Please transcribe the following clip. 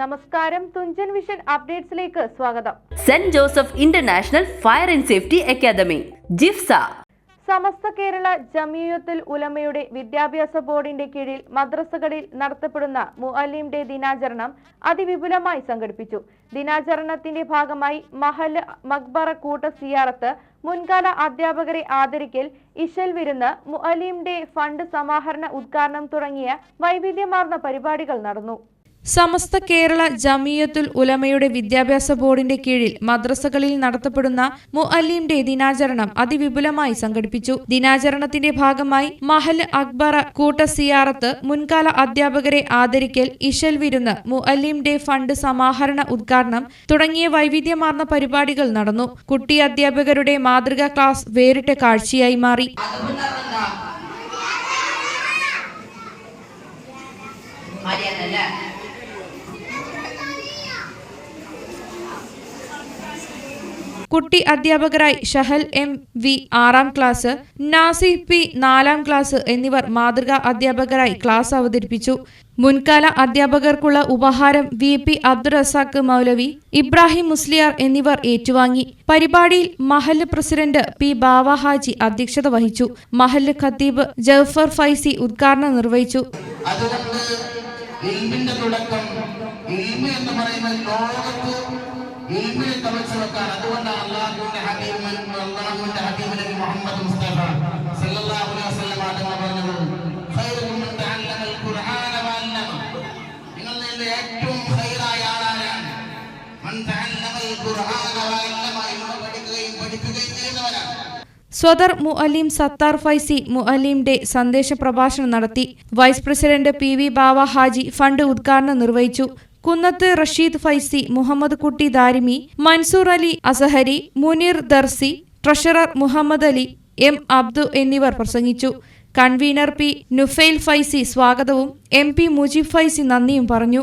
നമസ്കാരം. തുഞ്ചൻ വിഷൻ അപ്ഡേറ്റ്സിലേക്ക് സ്വാഗതം. Saint Joseph International Fire and Safety Academy Jifsa. Samastha Kerala Jamiathul ഉലമയുടെ വിദ്യാഭ്യാസ ബോർഡിന്റെ കീഴിൽ മദ്രസകളിൽ നടത്തപ്പെടുന്ന മുഅലിം ഡേ ദിനാചരണം അതിവിപുലമായി സംഘടിപ്പിച്ചു. ദിനാചരണത്തിന്റെ ഭാഗമായി മഹൽ മക്ബറ കൂട്ട സിയാറത്ത് മുൻകാല അധ്യാപകരെ ആദരിക്കൽ ഇശൽ വിരുന്ന് മുഅലിം ഡേ ഫണ്ട് സമാഹരണ ഉദ്ഘാടനം തുടങ്ങിയ വൈവിധ്യമാർന്ന പരിപാടികൾ നടന്നു. സമസ്ത കേരള ജമിയത്തുൽ ഉലമയുടെ വിദ്യാഭ്യാസ ബോർഡിന്റെ കീഴിൽ മദ്രസകളിൽ നടത്തപ്പെടുന്ന മുഅല്ലിം ഡേ ദിനാചരണം അതിവിപുലമായി സംഘടിപ്പിച്ചു. ദിനാചരണത്തിന്റെ ഭാഗമായി മഹൽ അക്ബറ കൂട്ട സിയാറത്ത് മുൻകാല അധ്യാപകരെ ആദരിക്കൽ ഇഷൽ വിരുന്ന് മുഅല്ലിം ഡേ ഫണ്ട് സമാഹരണ ഉദ്ഘാടനം തുടങ്ങിയ വൈവിധ്യമാർന്ന പരിപാടികൾ നടന്നു. കുട്ടി അധ്യാപകരുടെ മാതൃകാ ക്ലാസ് വേറിട്ട കാഴ്ചയായി മാറി. മര്യാദല്ല കുട്ടി അധ്യാപകരായി ഷഹൽ എം വി ആറാം ക്ലാസ് നാസി പി നാലാം ക്ലാസ് എന്നിവർ മാതൃകാ അധ്യാപകരായി ക്ലാസ് അവതരിപ്പിച്ചു. മുൻകാല അധ്യാപകർക്കുള്ള ഉപഹാരം വി പി അബ്ദുറസാഖ് മൗലവി ഇബ്രാഹിം മുസ്ലിയാർ എന്നിവർ ഏറ്റുവാങ്ങി. പരിപാടിയിൽ മഹല്ല് പ്രസിഡന്റ് പി ബാവ ഹാജി അധ്യക്ഷത വഹിച്ചു. മഹല്ല് ഖത്തീബ് ജഫർ ഫൈസി ഉദ്ഘാടനം നിർവഹിച്ചു. തുടക്കം എന്ന് പറയുന്ന ലോകത്ത് ഇൽമിനെ തളച്ചു വെക്കാൻ അതുകൊണ്ടാണ് അള്ളാഹുവിന്റെ ഹബീബ് അള്ളാഹുവിന്റെ ഹബീബ് നബി മുഹമ്മദ് മുസ്തഫ സല്ലല്ലാഹു അലൈഹി വസല്ലം തങ്ങൾ പറഞ്ഞത് ഖൈറുക്കും മൻ തഅല്ലമൽ ഖുർആന വഅല്ലമ നിങ്ങളിൽ നിന്ന് ഏറ്റവും ഖൈറായ ആളാരാണ്. മൻ തഅല്ലമൽ ഖുർആന വഅല്ലമ ഇൽമ പഠിക്കുകയും പഠിക്കുകയും ചെയ്യുന്നവരാണ് സ്വദർ മുഅല്ലിം സത്താർ ഫൈസി മുഅല്ലിം ഡേ സന്ദേശ പ്രഭാഷണം നടത്തി vice president P V Bava Haji fund ഉദ്ഘാടനം നിർവഹിച്ചു. കുന്നത്ത് റഷീദ് ഫൈസി മുഹമ്മദ് കുട്ടി ദാരിമി മൻസൂർ അലി അസഹരി മുനീർ ദർസി ട്രഷറർ മുഹമ്മദ് അലി എം അബ്ദു എന്നിവർ പ്രസംഗിച്ചു. കൺവീനർ പി നുഫൈൽ ഫൈസി സ്വാഗതവും എം പി മുജീബ് ഫൈസി നന്ദിയും പറഞ്ഞു.